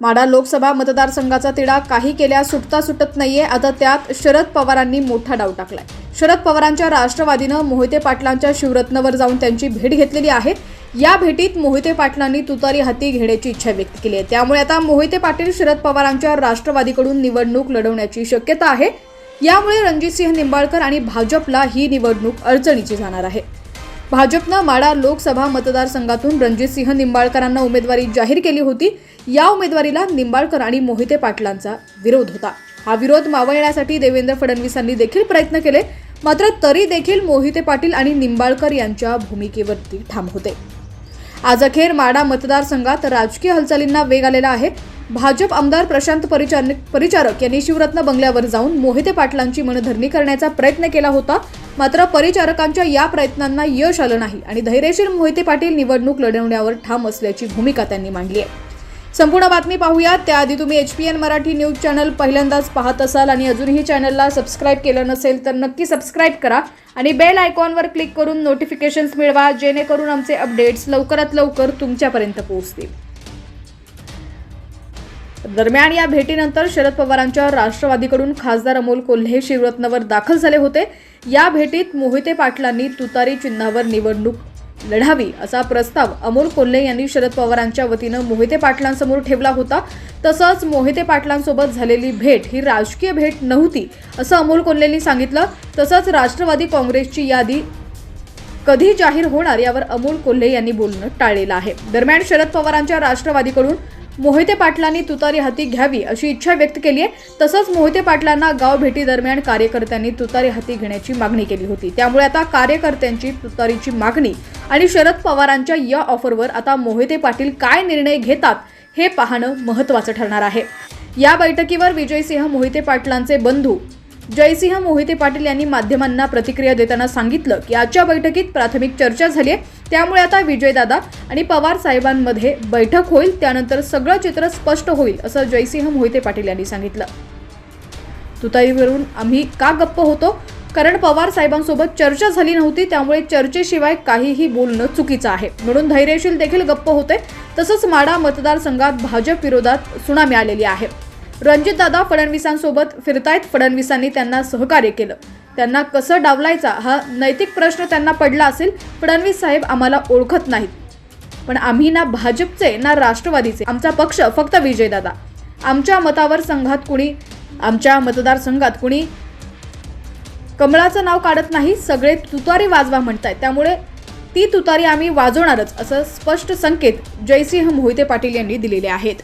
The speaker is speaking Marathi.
माडा लोकसभा मतदारसंघाचा तिढा काही केल्यास सुटता सुटत नाहीये. आता त्यात शरद पवारांनी मोठा डाव टाकलाय. शरद पवारांच्या राष्ट्रवादीनं मोहिते पाटलांच्या शिवरत्नवर जाऊन त्यांची भेट घेतलेली आहे. या भेटीत मोहिते पाटलांनी तुतारी हाती घेण्याची इच्छा व्यक्त केली आहे. त्यामुळे आता मोहिते पाटील शरद पवारांच्या राष्ट्रवादीकडून निवडणूक लढवण्याची शक्यता आहे. यामुळे रणजितसिंह निंबाळकर आणि भाजपला ही निवडणूक अडचणीची जाणार आहे. भाजपनं माडा लोकसभा मतदारसंघातून रणजितसिंह निंबाळकरांना उमेदवारी जाहीर केली होती. या उमेदवारीला निंबाळकर आणि मोहिते पाटलांचा विरोध होता. हा विरोध मावळण्यासाठी देवेंद्र फडणवीसांनी देखील प्रयत्न केले मात्र तरी देखील मोहिते पाटील आणि निंबाळकर यांच्या भूमिकेवरती ठाम होते. आज अखेर माडा मतदारसंघात राजकीय हालचालींना वेग आलेला आहे. भाजप आमदार प्रशांत परिचारक परिचारक यांनी शिवरत्न बंगल्यावर जाऊन मोहिते पाटलांची मनधरणी करण्याचा प्रयत्न केला होता. मात्र परिचारकांच्या या प्रयत्नांना यश आलं नाही आणि धैर्यशील मोहिते पाटील निवडणूक लढवण्यावर ठाम असल्याची भूमिका त्यांनी मांडली आहे. संपूर्ण बातमी पाहूया त्याआधी तुम्ही H P N Marathi news channel पहिल्यांदाच पाहत असाल आणि अजूनही चॅनलला सबस्क्राईब केलं नसेल तर नक्की सबस्क्राईब करा आणि बेल आयकॉनवर क्लिक करून नोटिफिकेशन्स मिळवा जेणेकरून आमचे अपडेट्स लवकरात लवकर तुमच्यापर्यंत पोहोचतील. दरम्यान या भेटीनंतर शरद पवारांच्या राष्ट्रवादीकडून खासदार अमोल कोल्हे शिवरत्नवर दाखल झाले होते. या भेटीत मोहिते पाटलांनी तुतारी चिन्हावर निवडणूक लढावी असा प्रस्ताव अमोल कोल्हे यांनी शरद पवारांच्या वतीनं मोहिते पाटलांसमोर ठेवला होता. तसंच मोहिते पाटलांसोबत झालेली भेट ही राजकीय भेट नव्हती असं अमोल कोल्हेंनी सांगितलं. तसंच राष्ट्रवादी काँग्रेसची यादी कधी जाहीर होणार यावर अमोल कोल्हे यांनी बोलणं टाळलेलं आहे. दरम्यान शरद पवारांच्या राष्ट्रवादीकडून मोहिते पाटलांनी तुतारी हाती घ्यावी अशी इच्छा व्यक्त केली आहे तसंच मोहिते पाटलांना गाव भेटीदरम्यान कार्यकर्त्यांनी तुतारी हाती घेण्याची मागणी केली होती. त्यामुळे आता कार्यकर्त्यांची तुतारीची मागणी आणि शरद पवारांच्या या ऑफरवर आता मोहिते पाटील काय निर्णय घेतात हे पाहणं महत्त्वाचं ठरणार आहे. या बैठकीवर विजयसिंह मोहिते पाटलांचे बंधू जयसिंह मोहिते पाटील यांनी माध्यमांना प्रतिक्रिया देताना सांगितलं की आजच्या बैठकीत प्राथमिक चर्चा झाली आहे. त्यामुळे आता विजयदादा आणि पवार साहेबांमध्ये बैठक होईल. त्यानंतर सगळं चित्र स्पष्ट होईल असं जयसिंह मोहिते पाटील यांनी सांगितलं. तुतारीवरून आम्ही का गप्प होतो? कारण पवार साहेबांसोबत चर्चा झाली नव्हती त्यामुळे चर्चेशिवाय काहीही बोलणं चुकीचं आहे. म्हणून धैर्यशील देखील गप्प होते. तसंच माडा मतदारसंघात भाजप विरोधात सुनामी आलेली आहे. रणजितदादा फडणवीसांसोबत फिरतायत. फडणवीसांनी त्यांना सहकार्य केलं. त्यांना कसं डावलायचा हा नैतिक प्रश्न त्यांना पडला असेल फडणवीस साहेब आम्हाला ओळखत नाहीत. पण आम्ही ना भाजपचे ना राष्ट्रवादीचे. आमचा पक्ष फक्त विजयदादा. आमच्या मतावर संघात कुणी आमच्या मतदारसंघात कुणी कमळाचं नाव काढत नाही सगळे तुतारी वाजवा म्हणतायत. त्यामुळे ती तुतारी आम्ही वाजवणारच असं स्पष्ट संकेत जयसिंह मोहिते पाटील यांनी दिलेले आहेत.